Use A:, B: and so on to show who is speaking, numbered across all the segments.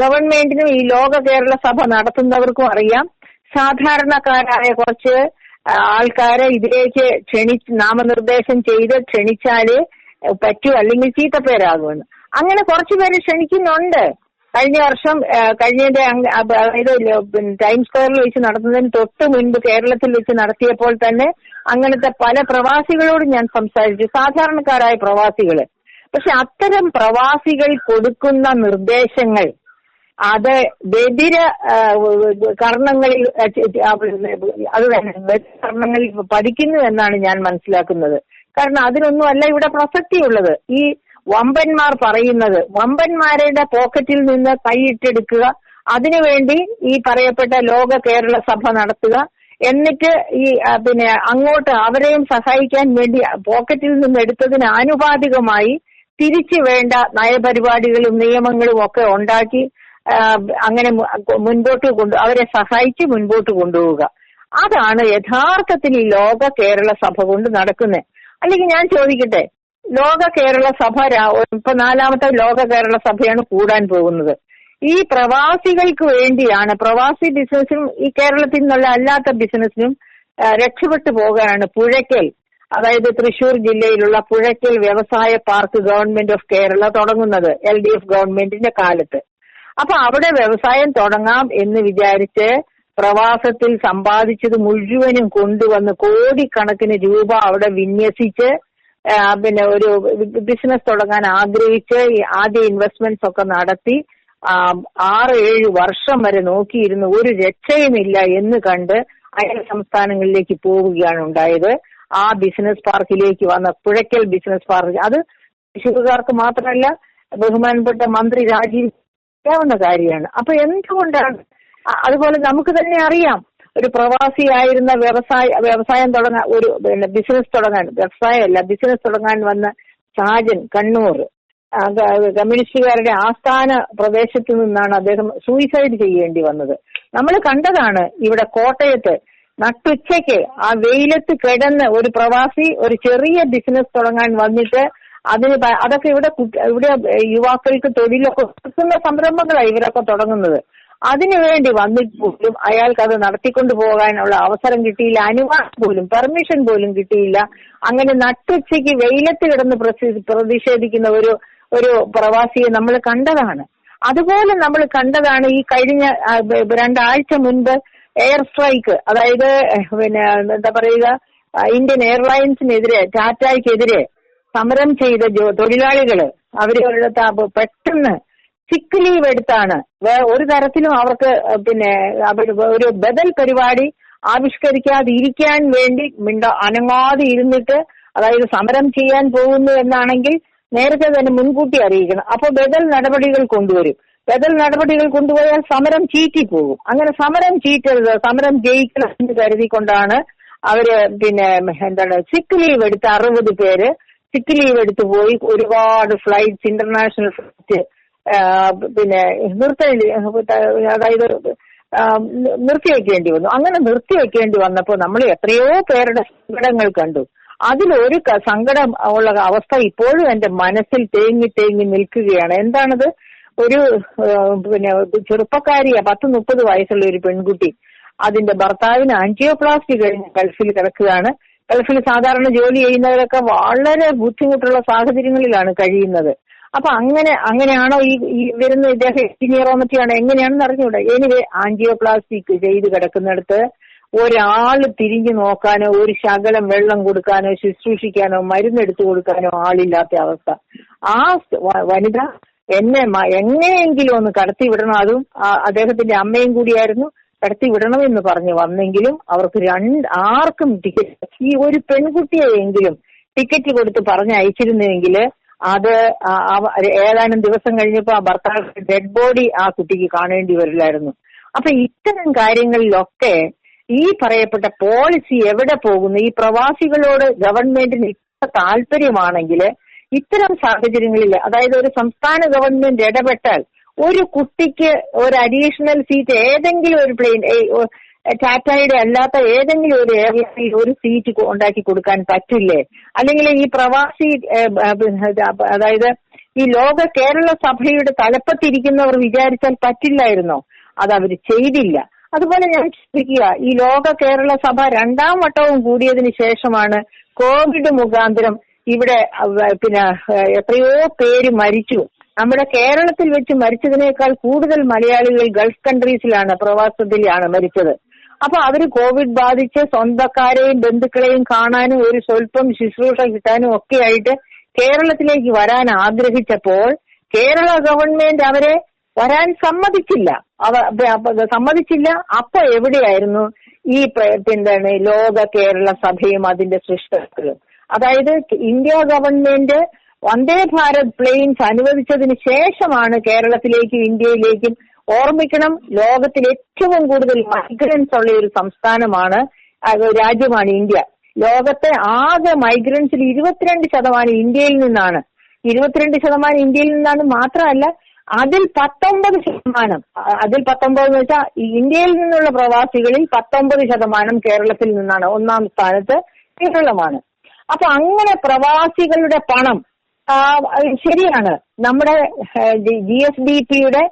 A: ഗവൺമെന്റിനും ഈ ലോക കേരള സഭ നടത്തുന്നവർക്കും അറിയാം. സാധാരണക്കാരായ കുറച്ച് ആൾക്കാരെ ഇതിലേക്ക് ക്ഷണി നാമനിർദ്ദേശം ചെയ്ത് ക്ഷണിച്ചാൽ പറ്റൂ അല്ലെങ്കിൽ ചീത്തപ്പേരാകുമെന്ന്. അങ്ങനെ കുറച്ചു പേര് ക്ഷണിക്കുന്നുണ്ട്. കഴിഞ്ഞ വർഷം കഴിഞ്ഞ കഴിഞ്ഞതിന്റെ അതായത് ടൈം സ്ക്വയറിൽ വെച്ച് നടത്തുന്നതിന് തൊട്ട് മുൻപ് കേരളത്തിൽ വെച്ച് നടത്തിയപ്പോൾ തന്നെ അങ്ങനത്തെ പല പ്രവാസികളോട് ഞാൻ സംസാരിച്ചു. സാധാരണക്കാരായ പ്രവാസികൾ. പക്ഷെ അത്തരം പ്രവാസികൾ കൊടുക്കുന്ന നിർദ്ദേശങ്ങൾ അത് ബദിര കർണങ്ങളിൽ അത് തന്നെ കർണങ്ങളിൽ പഠിക്കുന്നു എന്നാണ് ഞാൻ മനസ്സിലാക്കുന്നത്. കാരണം അതിനൊന്നും അല്ല ഇവിടെ പ്രസക്തിയുള്ളത് ഈ വമ്പന്മാർ പറയുന്നത് വമ്പന്മാരുടെ പോക്കറ്റിൽ നിന്ന് കൈയിട്ടെടുക്കുക അതിനുവേണ്ടി ഈ പറയപ്പെട്ട ലോക കേരള സഭ നടത്തുക എന്നിട്ട് ഈ പിന്നെ അങ്ങോട്ട് അവരെയും സഹായിക്കാൻ വേണ്ടി പോക്കറ്റിൽ നിന്ന് എടുത്തതിന് ആനുപാതികമായി തിരിച്ചു വേണ്ട നയപരിപാടികളും നിയമങ്ങളും ഒക്കെ ഉണ്ടാക്കി അങ്ങനെ മുൻപോട്ട് കൊണ്ട് അവരെ സഹായിച്ച് മുൻപോട്ട് കൊണ്ടുപോവുക. അതാണ് യഥാർത്ഥത്തിൽ ഈ ലോക കേരള സഭ കൊണ്ട് നടക്കുന്നത് അല്ലെങ്കിൽ ഞാൻ ചോദിക്കട്ടെ ലോക കേരള സഭ ഇപ്പൊ നാലാമത്തെ ലോക കേരള സഭയാണ് കൂടാൻ പോകുന്നത്. ഈ പ്രവാസികൾക്ക് വേണ്ടിയാണ് പ്രവാസി ബിസിനസ്സിനും ഈ കേരളത്തിൽ നിന്നുള്ള അല്ലാത്ത ബിസിനസ്സിനും രക്ഷപ്പെട്ടു പോകാനാണ് പുഴയ്ക്കൽ. അതായത് തൃശൂർ ജില്ലയിലുള്ള പുഴയ്ക്കൽ വ്യവസായ പാർക്ക് ഗവൺമെന്റ് ഓഫ് കേരള തുടങ്ങുന്നത് എൽ ഡി എഫ് ഗവൺമെന്റിന്റെ കാലത്ത്. അപ്പൊ അവിടെ വ്യവസായം തുടങ്ങാം എന്ന് വിചാരിച്ച് പ്രവാസത്തിൽ സമ്പാദിച്ചത് മുഴുവനും കൊണ്ടുവന്ന് കോടിക്കണക്കിന് രൂപ അവിടെ വിന്യസിച്ച് പിന്നെ ഒരു ബിസിനസ് തുടങ്ങാൻ ആഗ്രഹിച്ച് ആദ്യ ഇൻവെസ്റ്റ്മെന്റ്സ് ഒക്കെ നടത്തി ആറ് ഏഴ് വർഷം വരെ നോക്കിയിരുന്നു ഒരു രക്ഷയുമില്ല എന്ന് കണ്ട് അയൽ സംസ്ഥാനങ്ങളിലേക്ക് പോവുകയാണ് ഉണ്ടായത്. ആ ബിസിനസ് പാർക്കിലേക്ക് വന്ന പുഴയ്ക്കൽ ബിസിനസ് പാർക്ക്. അത് തൃശ്ശൂർകാർക്ക് മാത്രമല്ല ബഹുമാനപ്പെട്ട മന്ത്രി രാജീവ് അറിയാവുന്ന കാര്യമാണ്. അപ്പൊ എന്തുകൊണ്ടാണ്? അതുപോലെ നമുക്ക് തന്നെ അറിയാം. ഒരു പ്രവാസിയായിരുന്ന വ്യവസായ വ്യവസായം തുടങ്ങാൻ ഒരു പിന്നെ ബിസിനസ് തുടങ്ങാൻ വ്യവസായമല്ല ബിസിനസ് തുടങ്ങാൻ വന്ന ഷാജൻ കണ്ണൂർ. കമ്മ്യൂണിസ്റ്റുകാരുടെ ആസ്ഥാന പ്രദേശത്ത് നിന്നാണ് അദ്ദേഹം സൂയിസൈഡ് ചെയ്യേണ്ടി വന്നത്. നമ്മൾ കണ്ടതാണ് ഇവിടെ കോട്ടയത്ത് നട്ടുച്ചയ്ക്ക് ആ വെയിലത്ത് കിടന്ന് ഒരു പ്രവാസി ഒരു ചെറിയ ബിസിനസ് തുടങ്ങാൻ വന്നിട്ട് അതിന് അതൊക്കെ ഇവിടെ ഇവിടെ യുവാക്കൾക്ക് തൊഴിലൊക്കെ കൊടുക്കുന്ന സംരംഭങ്ങളാണ് ഇവരൊക്കെ തുടങ്ങുന്നത്. അതിനുവേണ്ടി വന്നിട്ട് പോലും അയാൾക്ക് അത് നടത്തിക്കൊണ്ടു പോകാനുള്ള അവസരം കിട്ടിയില്ല. അനുവാദം പോലും പെർമിഷൻ പോലും കിട്ടിയില്ല. അങ്ങനെ നട്ടുച്ചയ്ക്ക് വെയിലത്ത് കിടന്ന് പ്രതിഷേധിക്കുന്ന ഒരു ഒരു പ്രവാസിയെ നമ്മൾ കണ്ടതാണ്. അതുപോലെ നമ്മൾ കണ്ടതാണ് ഈ കഴിഞ്ഞ രണ്ടാഴ്ച മുൻപ് എയർ സ്ട്രൈക്ക് അതായത് പിന്നെ എന്താ പറയുക ഇന്ത്യൻ എയർലൈൻസിനെതിരെ ടാറ്റയ്ക്കെതിരെ സമരം ചെയ്ത തൊഴിലാളികൾ അവരുടെ പെട്ടെന്ന് സിക്ക് ലീവ് എടുത്താണ്. ഒരു തരത്തിലും അവർക്ക് പിന്നെ ഒരു ബദൽ പരിപാടി ആവിഷ്കരിക്കാതിരിക്കാൻ വേണ്ടി മിണ്ട അനങ്ങാതെ ഇരുന്നിട്ട് അതായത് സമരം ചെയ്യാൻ പോകുന്നു എന്നാണെങ്കിൽ നേരത്തെ തന്നെ മുൻകൂട്ടി അറിയിക്കണം. അപ്പൊ ബദൽ നടപടികൾ കൊണ്ടുവരും. ബദൽ നടപടികൾ കൊണ്ടുപോയാൽ സമരം ചീറ്റി പോകും. അങ്ങനെ സമരം ചീറ്റരുത് സമരം ജയിക്കണം എന്ന് കരുതിക്കൊണ്ടാണ് അവർ പിന്നെ എന്താണ് സിക്ക് ലീവ് എടുത്ത അറുപത് പേര് സിക്ക് ലീവ് എടുത്തു പോയി ഒരുപാട് ഫ്ലൈറ്റ്സ് ഇന്റർനാഷണൽ ഫ്ലൈറ്റ് പിന്നെ നിർത്തേണ്ടി അതായത് നിർത്തി നിർത്തിവെക്കേണ്ടി വന്നു. അങ്ങനെ നിർത്തിവെക്കേണ്ടി വന്നപ്പോൾ നമ്മൾ എത്രയോ പേരുടെ സങ്കടങ്ങൾ കണ്ടു. അതിലൊരു സങ്കടം ഉള്ള അവസ്ഥ ഇപ്പോഴും എന്റെ മനസ്സിൽ തേങ്ങി തേങ്ങി നിൽക്കുകയാണ്. എന്താണത്? ഒരു പിന്നെ ചെറുപ്പക്കാരിയ പത്ത് മുപ്പത് വയസ്സുള്ള ഒരു പെൺകുട്ടി. അതിന്റെ ഭർത്താവിന് ആൻജിയോപ്ലാസ്റ്റി കഴിഞ്ഞ് ഗൾഫിൽ കിടക്കുകയാണ്. ഗൾഫിൽ സാധാരണ ജോലി ചെയ്യുന്നവരൊക്കെ വളരെ ബുദ്ധിമുട്ടുള്ള സാഹചര്യങ്ങളിലാണ് കഴിയുന്നത്. അപ്പൊ അങ്ങനെ അങ്ങനെയാണോ ഈ ഈ വരുന്ന ഇദ്ദേഹം എഞ്ചിനീയറോ മറ്റെയാണോ എങ്ങനെയാണെന്ന് അറിഞ്ഞൂടെ? എനിവേ ആൻജിയോപ്ലാസ്റ്റിക് ചെയ്ത് കിടക്കുന്നിടത്ത് ഒരാൾ തിരിഞ്ഞു നോക്കാനോ ഒരു ശകലം വെള്ളം കൊടുക്കാനോ ശുശ്രൂഷിക്കാനോ മരുന്നെടുത്തു കൊടുക്കാനോ ആളില്ലാത്ത അവസ്ഥ. ആ വനിത എന്നെ എങ്ങനെയെങ്കിലും ഒന്ന് കടത്തി വിടണം അതും അദ്ദേഹത്തിന്റെ അമ്മയും കൂടിയായിരുന്നു. കടത്തി വിടണമെന്ന് പറഞ്ഞു. വന്നെങ്കിലും അവർക്ക് രണ്ട് ആർക്കും ടിക്കറ്റ് ഈ ഒരു പെൺകുട്ടിയെയെങ്കിലും ടിക്കറ്റ് കൊടുത്ത് പറഞ്ഞ് അയച്ചിരുന്നെങ്കിൽ അത് ഏതാനും ദിവസം കഴിഞ്ഞപ്പോൾ ആ ഭർത്താവ് ഡെഡ് ബോഡി ആ കുട്ടിക്ക് കാണേണ്ടി വരില്ലായിരുന്നു. അപ്പൊ ഇത്തരം കാര്യങ്ങളിലൊക്കെ ഈ പറയപ്പെട്ട പോളിസി എവിടെ പോകുന്നു? ഈ പ്രവാസികളോട് ഗവൺമെന്റിന് ഇത്ര താല്പര്യമാണെങ്കിൽ ഇത്തരം സാഹചര്യങ്ങളിൽ അതായത് ഒരു സംസ്ഥാന ഗവൺമെന്റ് ഇടപെട്ടാൽ ഒരു കുട്ടിക്ക് ഒരു അഡീഷണൽ സീറ്റ് ഏതെങ്കിലും ഒരു പ്ലെയിൻ ടാറ്റയുടെ അല്ലാത്ത ഏതെങ്കിലും ഒരു എയർലൈനിൽ ഒരു സീറ്റ് ഉണ്ടാക്കി കൊടുക്കാൻ പറ്റില്ലേ? അല്ലെങ്കിൽ ഈ പ്രവാസി അതായത് ഈ ലോക കേരള സഭയുടെ തലപ്പത്തിരിക്കുന്നവർ വിചാരിച്ചാൽ പറ്റില്ലായിരുന്നോ? അത് അവർ ചെയ്തില്ല. അതുപോലെ ഞാൻ ചിന്തിക്കുക ഈ ലോക കേരള സഭ രണ്ടാം വട്ടവും കൂടിയതിന് ശേഷമാണ് കോവിഡ് മുഖാന്തരം ഇവിടെ പിന്നെ എത്രയോ പേര് മരിച്ചു. നമ്മുടെ കേരളത്തിൽ വെച്ച് മരിച്ചതിനേക്കാൾ കൂടുതൽ മലയാളികൾ ഗൾഫ് കൺട്രീസിലാണ് പ്രവാസത്തിലാണ് മരിച്ചത്. അപ്പൊ അവർ കോവിഡ് ബാധിച്ച് സ്വന്തക്കാരെയും ബന്ധുക്കളെയും കാണാനും ഒരു സ്വല്പം ശുശ്രൂഷ കിട്ടാനും ഒക്കെ ആയിട്ട് കേരളത്തിലേക്ക് വരാൻ ആഗ്രഹിച്ചപ്പോൾ കേരള ഗവൺമെന്റ് അവരെ വരാൻ സമ്മതിച്ചില്ല. സമ്മതിച്ചില്ല. അപ്പൊ എവിടെയായിരുന്നു ഈ എന്താണ് ലോക കേരള സഭയും അതിന്റെ സൃഷ്ടാക്കളും അതായത് India government Vande Bharat planes അനുവദിച്ചതിന് ശേഷമാണ് കേരളത്തിലേക്കും ഇന്ത്യയിലേക്കും ഓർമ്മിക്കണം ലോകത്തിൽ ഏറ്റവും കൂടുതൽ മൈഗ്രൻസ് ഉള്ള ഒരു സംസ്ഥാനമാണ് രാജ്യമാണ് ഇന്ത്യ. ലോകത്തെ ആകെ മൈഗ്രൻസിൽ ഇരുപത്തിരണ്ട് ശതമാനം ഇന്ത്യയിൽ നിന്നാണ്. ഇരുപത്തിരണ്ട് ശതമാനം ഇന്ത്യയിൽ നിന്നാണ് മാത്രമല്ല അതിൽ പത്തൊമ്പത് ശതമാനം അതിൽ പത്തൊമ്പത് എന്ന് വെച്ചാൽ ഇന്ത്യയിൽ നിന്നുള്ള പ്രവാസികളിൽ പത്തൊമ്പത് ശതമാനം കേരളത്തിൽ നിന്നാണ് ഒന്നാം സ്ഥാനത്ത് കേരളമാണ്. അപ്പൊ അങ്ങനെ പ്രവാസികളുടെ പണം ശരിയാണ്. നമ്മുടെ ജി എസ് ഡി പിയുടെ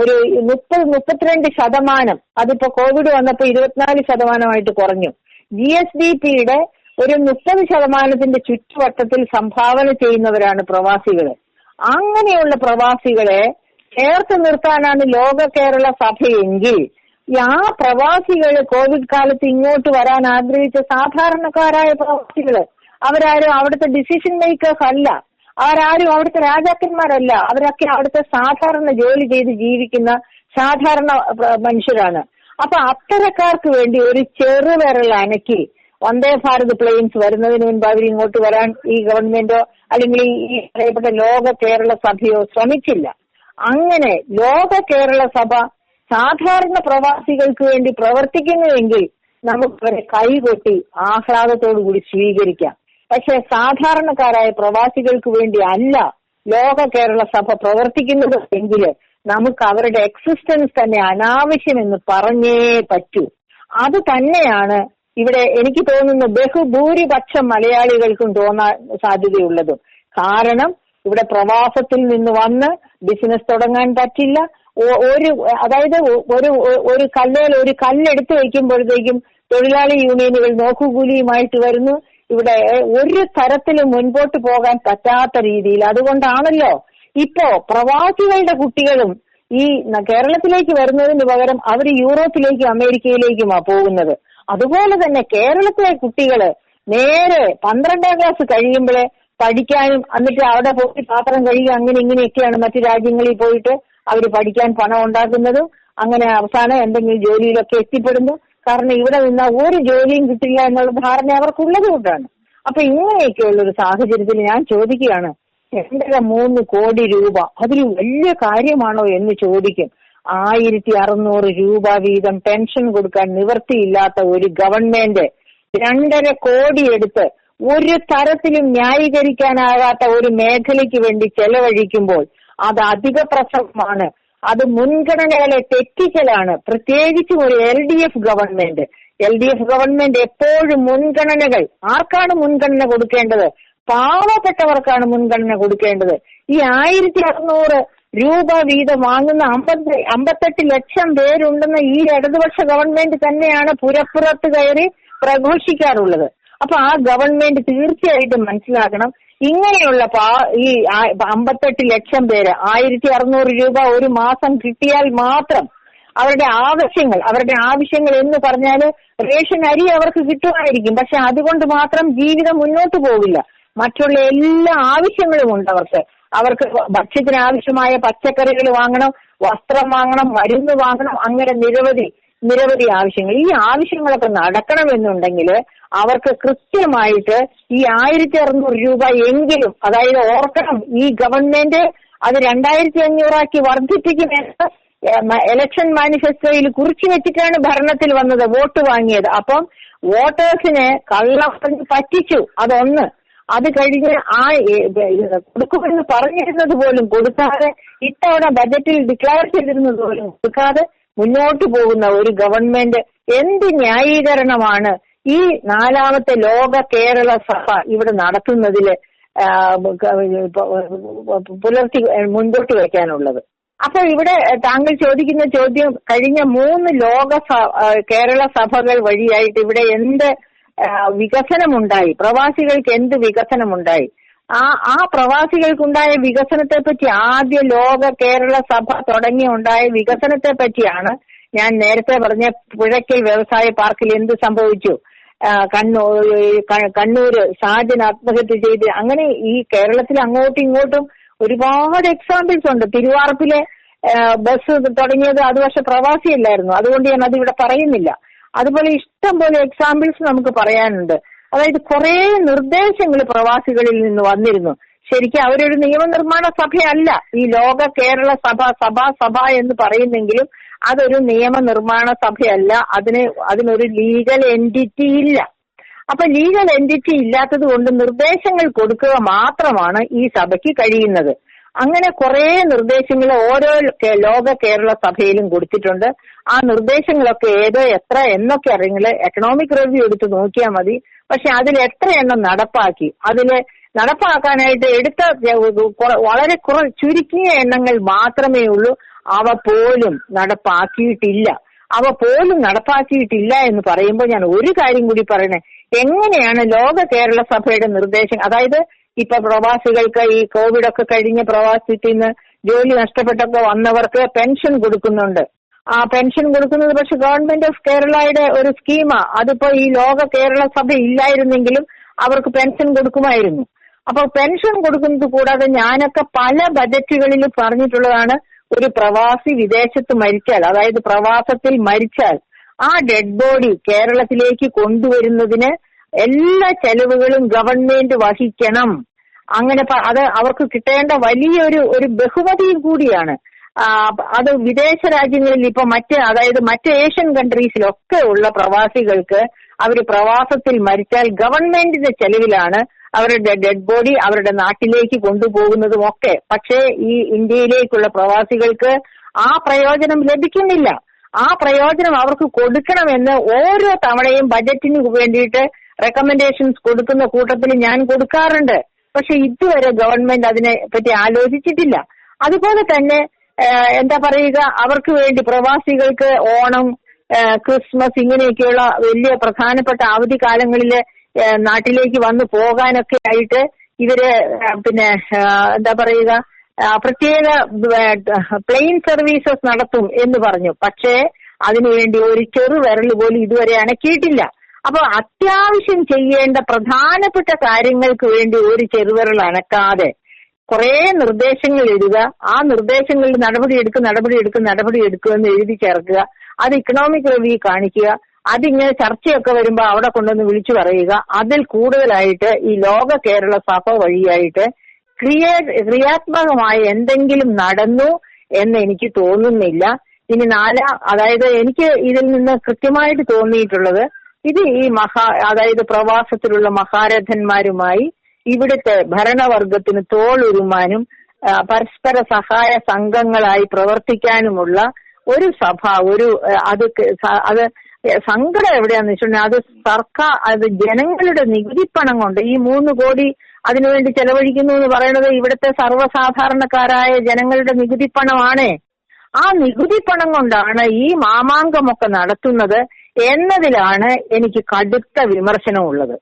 A: ഒരു മുപ്പത് മുപ്പത്തിരണ്ട് ശതമാനം അതിപ്പോ കോവിഡ് വന്നപ്പോ ഇരുപത്തിനാല് ശതമാനമായിട്ട് കുറഞ്ഞു. ജി എസ് ഡി പിയുടെ ഒരു മുപ്പത് ശതമാനത്തിന്റെ ചുറ്റുവട്ടത്തിൽ സംഭാവന ചെയ്യുന്നവരാണ് പ്രവാസികൾ അങ്ങനെയുള്ള പ്രവാസികളെ ചേർത്ത് നിർത്താനാണ് ലോക കേരള സഭയെങ്കിൽ ആ പ്രവാസികൾ കോവിഡ് കാലത്ത് ഇങ്ങോട്ട് വരാൻ ആഗ്രഹിച്ച സാധാരണക്കാരായ പ്രവാസികൾ അവരാരും അവിടുത്തെ ഡിസിഷൻ മേക്കേഴ്സ് അല്ല. അവരാരും അവിടുത്തെ രാജാക്കന്മാരല്ല. അവരൊക്കെ അവിടുത്തെ സാധാരണ ജോലി ചെയ്ത് ജീവിക്കുന്ന സാധാരണ മനുഷ്യരാണ്. അപ്പൊ അത്തരക്കാർക്ക് വേണ്ടി ഒരു ചെറുവിരൽ അനക്കി വന്ദേ ഭാരത് പ്ലെയിൻസ് വരുന്നതിന് മുൻപ് അവർ ഇങ്ങോട്ട് വരാൻ ഈ ഗവൺമെന്റോ അല്ലെങ്കിൽ ഈ പറയപ്പെട്ട ലോക കേരള സഭയോ ശ്രമിച്ചില്ല. അങ്ങനെ ലോക കേരള സഭ സാധാരണ പ്രവാസികൾക്ക് വേണ്ടി പ്രവർത്തിക്കുന്നുവെങ്കിൽ നമുക്ക് അവരെ കൈകൊട്ടി ആഹ്ലാദത്തോടു കൂടി സ്വീകരിക്കാം. പക്ഷെ സാധാരണക്കാരായ പ്രവാസികൾക്ക് വേണ്ടി അല്ല ലോക കേരള സഭ പ്രവർത്തിക്കുന്നത് എങ്കിൽ നമുക്ക് അവരുടെ എക്സിസ്റ്റൻസ് തന്നെ അനാവശ്യമെന്ന് പറഞ്ഞേ പറ്റൂ. അത് തന്നെയാണ് ഇവിടെ എനിക്ക് തോന്നുന്ന ബഹുഭൂരിപക്ഷം മലയാളികൾക്കും തോന്നാൻ സാധ്യതയുള്ളതും. കാരണം ഇവിടെ പ്രവാസത്തിൽ നിന്ന് വന്ന് ബിസിനസ് തുടങ്ങാൻ പറ്റില്ല. ഒരു അതായത് ഒരു ഒരു കല്ലേൽ ഒരു കല്ലെടുത്ത് വയ്ക്കുമ്പോഴത്തേക്കും തൊഴിലാളി യൂണിയനുകൾ നോക്കുകൂലിയുമായിട്ട് വരുന്നു. ഇവിടെ ഒരു തരത്തിലും മുൻപോട്ട് പോകാൻ പറ്റാത്ത രീതിയിൽ. അതുകൊണ്ടാണല്ലോ ഇപ്പോ പ്രവാസികളുടെ കുട്ടികളും ഈ കേരളത്തിലേക്ക് വരുന്നതിന് പകരം അവർ യൂറോപ്പിലേക്കും അമേരിക്കയിലേക്കുമാ പോകുന്നത്. അതുപോലെ തന്നെ കേരളത്തിലെ കുട്ടികൾ നേരെ പന്ത്രണ്ടാം ക്ലാസ് കഴിയുമ്പോഴേ പഠിക്കാനും എന്നിട്ട് അവിടെ പോയി പാത്രം കഴിയുക അങ്ങനെ ഇങ്ങനെയൊക്കെയാണ് മറ്റു രാജ്യങ്ങളിൽ പോയിട്ട് അവർ പഠിക്കാൻ പണം ഉണ്ടാക്കുന്നതും. അങ്ങനെ അവസാനം എന്തെങ്കിലും ജോലിയിലൊക്കെ എത്തിപ്പെടുന്നു. കാരണം ഇവിടെ നിന്ന് ഒരു ജോലിയും കിട്ടില്ല എന്നുള്ള ധാരണ അവർക്കുള്ളത് കൊണ്ടാണ്. അപ്പൊ ഇങ്ങനെയൊക്കെയുള്ള ഒരു സാഹചര്യത്തിൽ ഞാൻ ചോദിക്കുകയാണ് രണ്ടര മൂന്ന് കോടി രൂപ? അതൊരു വലിയ കാര്യമാണോ എന്ന് ചോദിക്കും. ആയിരത്തി അറുന്നൂറ് രൂപ വീതം പെൻഷൻ കൊടുക്കാൻ നിവൃത്തിയില്ലാത്ത ഒരു ഗവൺമെന്റ് രണ്ടര കോടി എടുത്ത് ഒരു തരത്തിലും ന്യായീകരിക്കാനാകാത്ത ഒരു മേഖലയ്ക്ക് വേണ്ടി ചെലവഴിക്കുമ്പോൾ അത് അധിക പ്രസവമാണ് അത് മുൻഗണനകളെ തെറ്റിക്കലാണ് പ്രത്യേകിച്ചും ഒരു L D F government L D F government എപ്പോഴും മുൻഗണനകൾ. ആർക്കാണ് മുൻഗണന കൊടുക്കേണ്ടത്? പാവപ്പെട്ടവർക്കാണ് മുൻഗണന കൊടുക്കേണ്ടത്. ഈ ആയിരത്തി അറുന്നൂറ് രൂപ വീതം വാങ്ങുന്ന അമ്പത് അമ്പത്തെട്ട് ലക്ഷം പേരുണ്ടെന്ന ഈ ഇടതുപക്ഷ ഗവൺമെന്റ് തന്നെയാണ് പുരപ്പുറത്ത് കയറി പ്രഘോഷിക്കാറുള്ളത്. അപ്പൊ ആ ഗവൺമെന്റ് തീർച്ചയായിട്ടും മനസ്സിലാക്കണം ഇങ്ങനെയുള്ള പാ ഈ അമ്പത്തെട്ട് ലക്ഷം പേര് ആയിരത്തി അറുന്നൂറ് രൂപ ഒരു മാസം കിട്ടിയാൽ മാത്രം അവരുടെ ആവശ്യങ്ങൾ അവരുടെ ആവശ്യങ്ങൾ എന്ന് പറഞ്ഞാൽ റേഷൻ അരി അവർക്ക് കിട്ടുമായിരിക്കും. പക്ഷെ അതുകൊണ്ട് മാത്രം ജീവിതം മുന്നോട്ട് പോവില്ല. മറ്റുള്ള എല്ലാ ആവശ്യങ്ങളും ഉണ്ട് അവർക്ക്. അവർക്ക് ഭക്ഷ്യത്തിന് ആവശ്യമായ പച്ചക്കറികൾ വാങ്ങണം വസ്ത്രം വാങ്ങണം മരുന്ന് വാങ്ങണം അങ്ങനെ നിരവധി നിരവധി ആവശ്യങ്ങൾ. ഈ ആവശ്യങ്ങളൊക്കെ നടക്കണമെന്നുണ്ടെങ്കിൽ അവർക്ക് കൃത്യമായിട്ട് ഈ ആയിരത്തി അറുന്നൂറ് രൂപ എങ്കിലും അതായത് ഓർക്കണം ഈ ഗവൺമെന്റ് അത് രണ്ടായിരത്തി അഞ്ഞൂറാക്കി വർദ്ധിപ്പിക്കുമെന്ന് ഇലക്ഷൻ മാനിഫെസ്റ്റോയിൽ കുറിച്ചു വെച്ചിട്ടാണ് ഭരണത്തിൽ വന്നത് വോട്ട് വാങ്ങിയത്. അപ്പം വോട്ടേഴ്സിനെ കള്ളം പറ്റിച്ചു അതൊന്ന്. അത് കഴിഞ്ഞ് ആ കൊടുക്കുമെന്ന് പറഞ്ഞിരുന്നത് പോലും കൊടുക്കാതെ ഇത്തവണ ബജറ്റിൽ ഡിക്ലയർ ചെയ്തിരുന്നത് പോലും കൊടുക്കാതെ മുന്നോട്ട് പോകുന്ന ഒരു ഗവൺമെന്റ് എന്ത് ന്യായീകരണമാണ് ഈ നാലാമത്തെ ലോക കേരള സഭ ഇവിടെ ക- പുലർത്തി മുൻപോട്ട് വയ്ക്കാനുള്ളത്. അപ്പൊ ഇവിടെ താങ്കൾ ചോദിക്കുന്ന ചോദ്യം കഴിഞ്ഞ മൂന്ന് ലോക കേരള സഭകൾ വഴിയായിട്ട് ഇവിടെ എന്ത് വികസനമുണ്ടായി? പ്രവാസികൾക്ക് എന്ത് വികസനമുണ്ടായി? ആ ആ പ്രവാസികൾക്കുണ്ടായ വികസനത്തെ പറ്റി ആദ്യ ലോക കേരള സഭ തുടങ്ങി ഉണ്ടായ വികസനത്തെ പറ്റിയാണ് ഞാൻ നേരത്തെ പറഞ്ഞ പുഴയ്ക്കൽ വ്യവസായ പാർക്കിൽ എന്ത് സംഭവിച്ചു? കണ്ണൂർ കണ്ണൂര് ഷാജൻ ആത്മഹത്യ ചെയ്ത് അങ്ങനെ ഈ കേരളത്തിൽ അങ്ങോട്ടും ഇങ്ങോട്ടും ഒരുപാട് എക്സാമ്പിൾസ് ഉണ്ട്. തിരുവാർപ്പിലെ ബസ് തുടങ്ങിയത് അത് പക്ഷെ പ്രവാസിയല്ലായിരുന്നു. അതുകൊണ്ട് ഞാൻ അതിവിടെ പറയുന്നില്ല. അതുപോലെ ഇഷ്ടം പോലെ എക്സാമ്പിൾസ് നമുക്ക് പറയാനുണ്ട്. അതായത് കുറെ നിർദ്ദേശങ്ങൾ പ്രവാസികളിൽ നിന്ന് വന്നിരുന്നു. ശരിക്കും അവരൊരു നിയമനിർമ്മാണ സഭയല്ല. ഈ ലോക കേരള സഭ സഭ സഭ എന്ന് പറയുന്നെങ്കിലും അതൊരു നിയമനിർമ്മാണ സഭയല്ല. അതിന് അതിനൊരു ലീഗൽ എന്റിറ്റി ഇല്ല. അപ്പൊ ലീഗൽ എന്റിറ്റി ഇല്ലാത്തത് കൊണ്ട് നിർദ്ദേശങ്ങൾ കൊടുക്കുക മാത്രമാണ് ഈ സഭയ്ക്ക് കഴിയുന്നത്. അങ്ങനെ കുറെ നിർദ്ദേശങ്ങൾ ഓരോ ലോക കേരള സഭയിലും കൊടുത്തിട്ടുണ്ട്. ആ നിർദ്ദേശങ്ങളൊക്കെ ഏതോ എത്ര എന്നൊക്കെ അറിയുന്നത് എക്കണോമിക് റിവ്യൂ എടുത്ത് നോക്കിയാൽ മതി. പക്ഷെ അതിൽ എത്ര എണ്ണം നടപ്പാക്കി? അതിൽ നടപ്പാക്കാനായിട്ട് എടുത്ത വളരെ കുറ ചുരുക്കിയ എണ്ണങ്ങൾ മാത്രമേ ഉള്ളൂ. അവ പോലും നടപ്പാക്കിയിട്ടില്ല. അവ പോലും നടപ്പാക്കിയിട്ടില്ല എന്ന് പറയുമ്പോൾ ഞാൻ ഒരു കാര്യം കൂടി പറയണേ. എങ്ങനെയാണ് ലോക കേരള സഭയുടെ നിർദ്ദേശം? അതായത് ഇപ്പൊ പ്രവാസികൾക്ക് ഈ കോവിഡ് ഒക്കെ കഴിഞ്ഞ പ്രവാസത്തിൽ നിന്ന് ജോലി നഷ്ടപ്പെട്ടൊക്കെ വന്നവർക്ക് പെൻഷൻ കൊടുക്കുന്നുണ്ട്. ആ പെൻഷൻ കൊടുക്കുന്നത്. പക്ഷെ ഗവൺമെന്റ് ഓഫ് കേരളയുടെ ഒരു സ്കീമാ അതിപ്പോ ഈ ലോക കേരള സഭ ഇല്ലായിരുന്നെങ്കിലും അവർക്ക് പെൻഷൻ കൊടുക്കുമായിരുന്നു. അപ്പൊ പെൻഷൻ കൊടുക്കുന്നത് കൂടാതെ ഞാനൊക്കെ പല ബജറ്റുകളിൽ പറഞ്ഞിട്ടുള്ളതാണ് ഒരു പ്രവാസി വിദേശത്ത് മരിച്ചാൽ അതായത് പ്രവാസത്തിൽ മരിച്ചാൽ ആ ഡെഡ് ബോഡി കേരളത്തിലേക്ക് കൊണ്ടുവരുന്നതിന് എല്ലാ ചെലവുകളും ഗവൺമെന്റ് വഹിക്കണം. അങ്ങനെ അത് അവർക്ക് കിട്ടേണ്ട വലിയൊരു ഒരു ബഹുമതിയും കൂടിയാണ്. അത് വിദേശ രാജ്യങ്ങളിൽ ഇപ്പൊ മറ്റ് അതായത് മറ്റ് ഏഷ്യൻ കൺട്രീസിലൊക്കെ ഉള്ള പ്രവാസികൾക്ക് അവർ പ്രവാസത്തിൽ മരിച്ചാൽ ഗവൺമെന്റിന്റെ ചെലവിലാണ് അവരുടെ ഡെഡ് ബോഡി അവരുടെ നാട്ടിലേക്ക് കൊണ്ടുപോകുന്നതും ഒക്കെ. പക്ഷേ ഈ ഇന്ത്യയിലേക്കുള്ള പ്രവാസികൾക്ക് ആ പ്രയോജനം ലഭിക്കുന്നില്ല. ആ പ്രയോജനം അവർക്ക് കൊടുക്കണമെന്ന് ഓരോ തവണയും ബജറ്റിന് വേണ്ടിയിട്ട് റെക്കമെൻഡേഷൻസ് കൊടുക്കുന്ന കൂട്ടത്തിൽ ഞാൻ കൊടുക്കാറുണ്ട്. പക്ഷെ ഇതുവരെ ഗവൺമെന്റ് അതിനെ പറ്റി ആലോചിച്ചിട്ടില്ല. അതുപോലെ തന്നെ എന്താ പറയുക അവർക്ക് വേണ്ടി പ്രവാസികൾക്ക് ഓണം ക്രിസ്മസ് ഇങ്ങനെയൊക്കെയുള്ള വലിയ പ്രധാനപ്പെട്ട അവധി കാലങ്ങളിൽ നാട്ടിലേക്ക് വന്നു പോകാനൊക്കെ ആയിട്ട് ഇവർ പിന്നെ എന്താ പറയുക പ്രത്യേക പ്ലെയിൻ സർവീസസ് നടത്തും എന്ന് പറഞ്ഞു. പക്ഷേ അതിനുവേണ്ടി ഒരു ചെറു വിരൽ പോലും ഇതുവരെ അണക്കിയിട്ടില്ല അപ്പൊ അത്യാവശ്യം ചെയ്യേണ്ട പ്രധാനപ്പെട്ട കാര്യങ്ങൾക്ക് വേണ്ടി ഒരു ചെറുവിരൽ അനക്കാതെ കുറെ നിർദ്ദേശങ്ങൾ എഴുതുക. ആ നിർദ്ദേശങ്ങളിൽ നടപടി എടുക്കുക നടപടി എടുക്കുക നടപടി എടുക്കുക എന്ന് എഴുതി ചേർക്കുക. അത് ഇക്കണോമിക് റിവ്യൂ കാണിക്കുക. അതിങ്ങനെ ചർച്ചയൊക്കെ വരുമ്പോൾ അവിടെ കൊണ്ടുവന്ന് വിളിച്ചു പറയുക. അതിൽ കൂടുതലായിട്ട് ഈ ലോക കേരള സഭ വഴിയായിട്ട് ക്രിയ ക്രിയാത്മകമായ എന്തെങ്കിലും നടന്നു എന്ന് എനിക്ക് തോന്നുന്നില്ല. ഇനി നാലാ അതായത് എനിക്ക് ഇതിൽ നിന്ന് കൃത്യമായിട്ട് തോന്നിയിട്ടുള്ളത് ഇത് ഈ മഹാ അതായത് പ്രവാസത്തിലുള്ള മഹാരഥന്മാരുമായി ഇവിടുത്തെ ഭരണവർഗത്തിന് തോളൊരുമാനും പരസ്പര സഹായ സംഘങ്ങളായി പ്രവർത്തിക്കാനുമുള്ള ഒരു സഭ ഒരു അത് അത് സങ്കടം എവിടെയാന്ന് വെച്ചിട്ടുണ്ടെങ്കിൽ അത് സർക്കാർ അത് ജനങ്ങളുടെ നികുതിപ്പണം കൊണ്ട് ഈ മൂന്ന് കോടി അതിനുവേണ്ടി ചെലവഴിക്കുന്നു എന്ന് പറയുന്നത് ഇവിടുത്തെ സർവസാധാരണക്കാരായ ജനങ്ങളുടെ നികുതിപ്പണമാണേ. ആ നികുതിപ്പണം കൊണ്ടാണ് ഈ മാമാങ്കമൊക്കെ നടത്തുന്നത് എന്നതിലാണ് എനിക്ക് കടുത്ത വിമർശനമുള്ളത്.